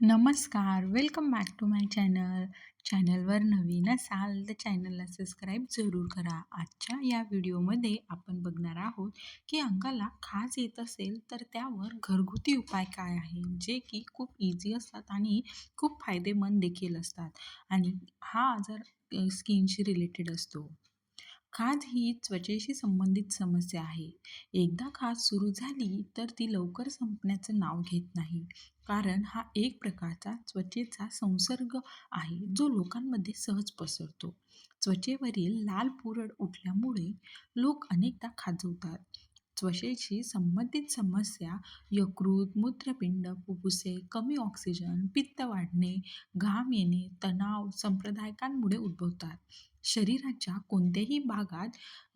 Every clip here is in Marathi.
नमस्कार welcome back to my channel चॅनलवर नवीन असाल तर चॅनलला सबस्क्राईब जरूर करा. आजच्या या व्हिडिओमध्ये आपण बघणार आहोत की अंगाला खाज येत असेल तर त्यावर घरगुती उपाय काय आहे जे की खूप इझी असतात आणि खूप फायदेमंद देखील असतात. आणि हा आजार स्किनशी रिलेटेड असतो खाज ही त्वचेशी संबंधित समस्या आहे. एकदा खाज सुरू झाली तर ती लवकर संपण्याचं नाव घेत नाही. कारण हा एक प्रकारचा त्वचेचा संसर्ग आहे जो लोकांमध्ये सहज पसरतो. त्वचेवरील लाल पुरड उठल्यामुळे लोक अनेकदा खाजवतात. त्वचेशी संबंधित समस्या यकृत मूत्रपिंड फुफ्फुसे कमी ऑक्सिजन पित्त वाढणे घाम येणे तणाव संप्रदायकांमुळे उद्भवतात. शरीराच्या कोणत्याही भागात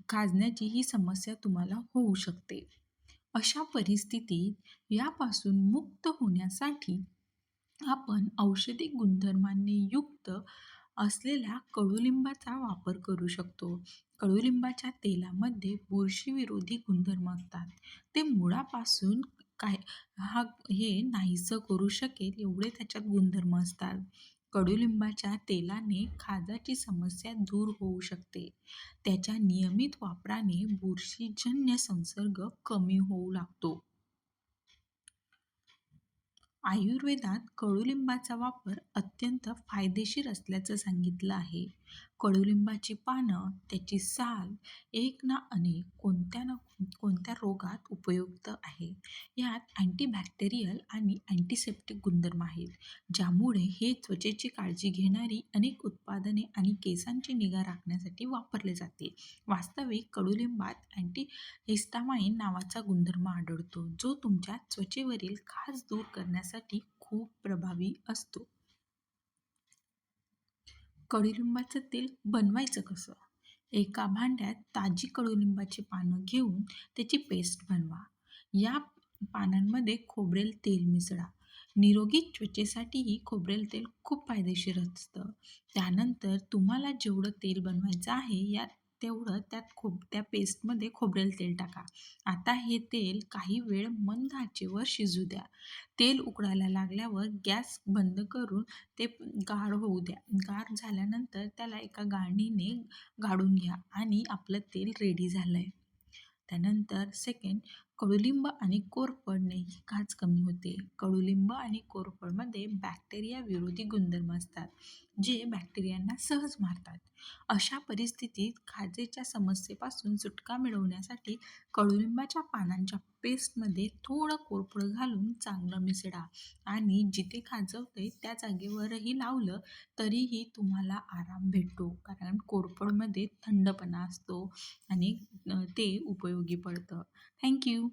खाजण्याची ही समस्या तुम्हाला होऊ शकते. अशा परिस्थितीत यापासून मुक्त होण्यासाठी आपण औषधी गुणधर्मांनी युक्त असलेल्या कडुलिंबाचा वापर करू शकतो. कडुलिंबाच्या तेलामध्ये बुरशीविरोधी गुणधर्म असतात. ते मुळापासून काय हा हे नाहीसं करू शकेल एवढे त्याच्यात गुणधर्म असतात. कडुलिंबाच्या तेलाने खाजाची समस्या दूर होऊ शकते. त्याच्या नियमित वापराने बुरशीजन्य संसर्ग कमी होऊ लागतो. आयुर्वेदात कडुलिंबाचा वापर अत्यंत फायदेशीर असल्याचं सांगितलं आहे. कडुलिंबाची पानं त्याची साल एक ना अनेक कोणत्या ना कोणत्या रोगात उपयुक्त आहे. यात अँटीबॅक्टेरियल आणि अँटीसेप्टिक गुणधर्म आहेत ज्यामुळे हे त्वचेची काळजी घेणारी अनेक उत्पादने आणि केसांची निगा राखण्यासाठी वापरले जाते. वास्तविक कडुलिंबात अँटीहिस्टामाइन नावाचा गुणधर्म आढळतो जो तुमच्या त्वचेवरील खाज दूर करण्यासाठी खूप प्रभावी असतो. कडुलिंबाचं तेल बनवायचं कसं? एका भांड्यात ताजी कडुलिंबाची पानं घेऊन त्याची पेस्ट बनवा. या पानांमध्ये खोबरेल तेल मिसळा. निरोगी त्वचेसाठीही खोबरेल तेल खूप फायदेशीर असतं. त्यानंतर तुम्हाला जेवढं तेल बनवायचं आहे यात तेवढं त्यात खोब त्या पेस्टमध्ये खोबरेल तेल टाका. आता हे तेल काही वेळ मंद आचेवर शिजू द्या. तेल उकडायला लागल्यावर गॅस बंद करून ते गाढ होऊ द्या. गार झाल्यानंतर त्याला एका गाळणीने गाळून घ्या आणि आपलं तेल रेडी झालं आहे त्यानंतर सेकंड कडुलिंब आणि कोरफडने ही खाज कमी होते. कडुलिंब आणि कोरफडमध्ये बॅक्टेरिया विरोधी गुणधर्म असतात जे बॅक्टेरियांना सहज मारतात. अशा परिस्थितीत खाजेच्या समस्येपासून सुटका मिळवण्यासाठी कडुलिंबाच्या पानांच्या पेस्टमध्ये थोडं कोरफड घालून चांगलं मिसळा आणि जिथे खाजवते त्या जागेवरही लावलं तरीही तुम्हाला आराम भेटतो. कारण कोरफडमध्ये थंडपणा असतो आणि ते उपयोगी पडतं. थँक्यू!